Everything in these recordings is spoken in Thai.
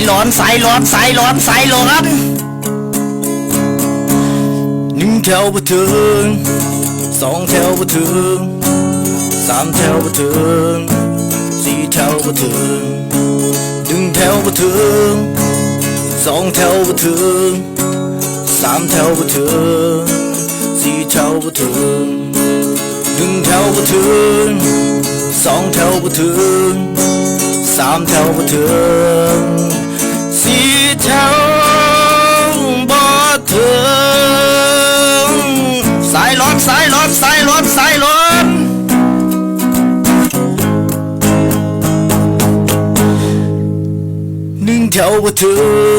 ายร้อนสายร้อนสายร้อนสายร้อนหนึ่งแถวบ่ถึงสองแถวบ่ถึงสามแถวบ่ถึงสี่แถวบ่ถึงหนึ่งแถวบ่ถึงสองแถวบ่ถึงสามแถวบ่ถึงสี่แถวบ่ถึงหนึ่งแถวบ่ถึงสองแถวบ่ถึงสามแถวบ่ถึง แถวบ่ถึ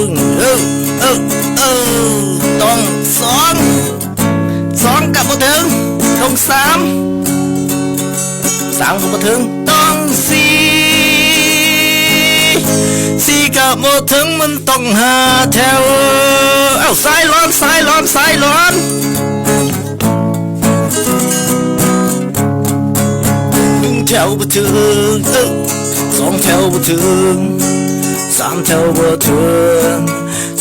งเออเออเออต้องสองสองกับบ่ถึงต้องสามสามกับบ่ถึงต้องสี่สี่กับบ่ถึงมันต้องห้าแถวเอ้าสายร้อนสายร้อนสายร้อนหนึ่งแถวบ่ถึงสองแถวบ่ถึงามแถวบ่ถึง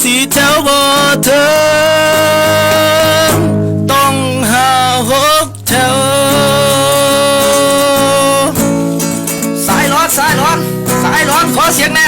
สี่แถวบ่条河豚，四条河豚，东下หกแถวสายร้อนสายร้อนสายร้อนขอเสียงแน่